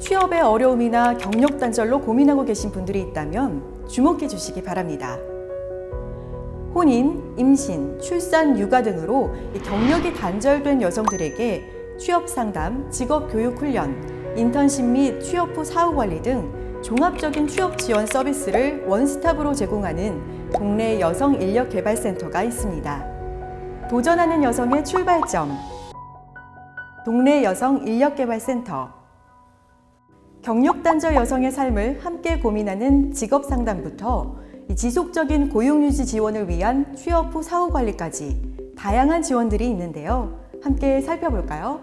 취업의 어려움이나 경력 단절로 고민하고 계신 분들이 있다면 주목해 주시기 바랍니다. 혼인, 임신, 출산, 육아 등으로 이 경력이 단절된 여성들에게 취업 상담, 직업 교육 훈련, 인턴십 및 취업 후 사후 관리 등 종합적인 취업 지원 서비스를 원스톱으로 제공하는 동네 여성 인력 개발 센터가 있습니다. 도전하는 여성의 출발점. 동네 여성 인력 개발 센터. 경력 단절 여성의 삶을 함께 고민하는 직업 상담부터 이 지속적인 고용 유지 지원을 위한 취업 후 사후 관리까지 다양한 지원들이 있는데요. 함께 살펴볼까요?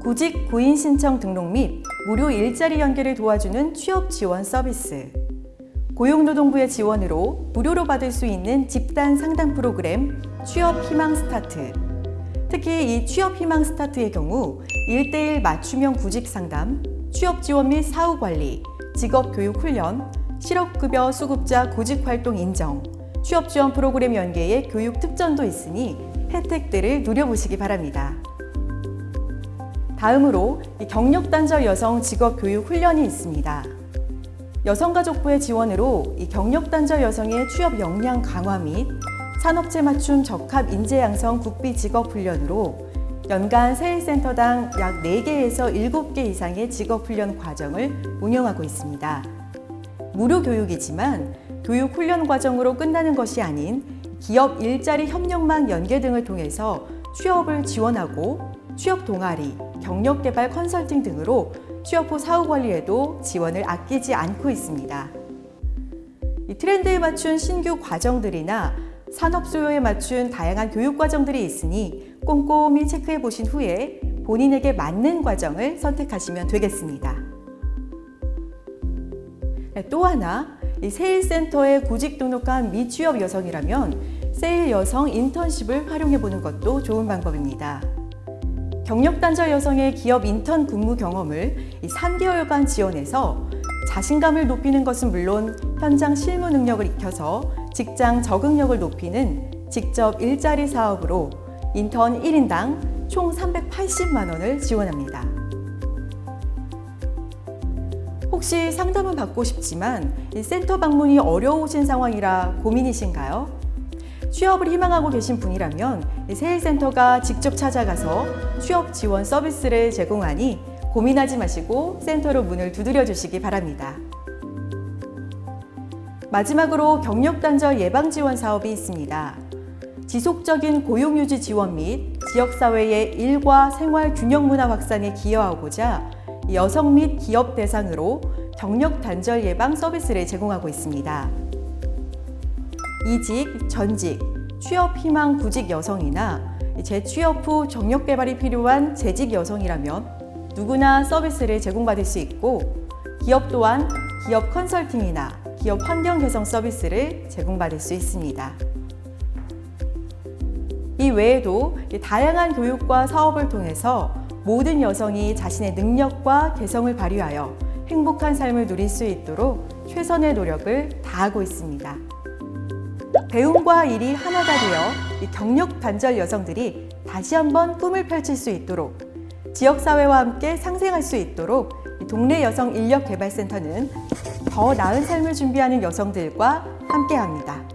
구직 구인 신청 등록 및 무료 일자리 연계를 도와주는 취업 지원 서비스. 고용노동부의 지원으로 무료로 받을 수 있는 집단 상담 프로그램 취업 희망 스타트. 특히 이 취업 희망 스타트의 경우 일대일 맞춤형 구직 상담, 취업 지원 및 사후 관리, 직업 교육 훈련, 실업급여 수급자 구직 활동 인정, 취업 지원 프로그램 연계의 교육 특전도 있으니 혜택들을 누려보시기 바랍니다. 다음으로 이 경력 단절 여성 직업 교육 훈련이 있습니다. 여성가족부의 지원으로 이 경력 단절 여성의 취업 역량 강화 및 산업체 맞춤 적합 인재 양성 국비 직업 훈련으로 연간 세일센터당 약 4개에서 7개 이상의 직업 훈련 과정을 운영하고 있습니다. 무료 교육이지만 교육 훈련 과정으로 끝나는 것이 아닌 기업 일자리 협력망 연계 등을 통해서 취업을 지원하고 취업 동아리, 경력 개발 컨설팅 등으로 취업 후 사후 관리에도 지원을 아끼지 않고 있습니다. 이 트렌드에 맞춘 신규 과정들이나 산업 수요에 맞춘 다양한 교육 과정들이 있으니 꼼꼼히 체크해 보신 후에 본인에게 맞는 과정을 선택하시면 되겠습니다. 네, 또 하나, 이 세일센터에 구직 등록한 미취업 여성이라면 세일 여성 인턴십을 활용해 보는 것도 좋은 방법입니다. 경력 단절 여성의 기업 인턴 근무 경험을 이 3개월간 지원해서 자신감을 높이는 것은 물론 현장 실무 능력을 익혀서 직장 적응력을 높이는 직접 일자리 사업으로 인턴 1인당 총 380만 원을 지원합니다. 혹시 상담은 받고 싶지만 이 센터 방문이 어려우신 상황이라 고민이신가요? 취업을 희망하고 계신 분이라면 이 세일센터가 직접 찾아가서 취업 지원 서비스를 제공하니 고민하지 마시고 센터로 문을 두드려 주시기 바랍니다. 마지막으로 경력 단절 예방 지원 사업이 있습니다. 지속적인 고용 유지 지원 및 지역 사회의 일과 생활 균형 문화 확산에 기여하고자 여성 및 기업 대상으로 경력 단절 예방 서비스를 제공하고 있습니다. 이직, 전직, 취업 희망 구직 여성이나 재취업 후 정력 개발이 필요한 재직 여성이라면 누구나 서비스를 제공받을 수 있고 기업 또한 기업 컨설팅이나 기업 환경 개선 서비스를 제공받을 수 있습니다. 이 외에도 다양한 교육과 사업을 통해서 모든 여성이 자신의 능력과 개성을 발휘하여 행복한 삶을 누릴 수 있도록 최선의 노력을 다하고 있습니다. 배움과 일이 하나가 되어 이 경력 단절 여성들이 다시 한번 꿈을 펼칠 수 있도록 지역사회와 함께 상생할 수 있도록 이 동네 여성 인력 개발센터는 더 나은 삶을 준비하는 여성들과 함께합니다.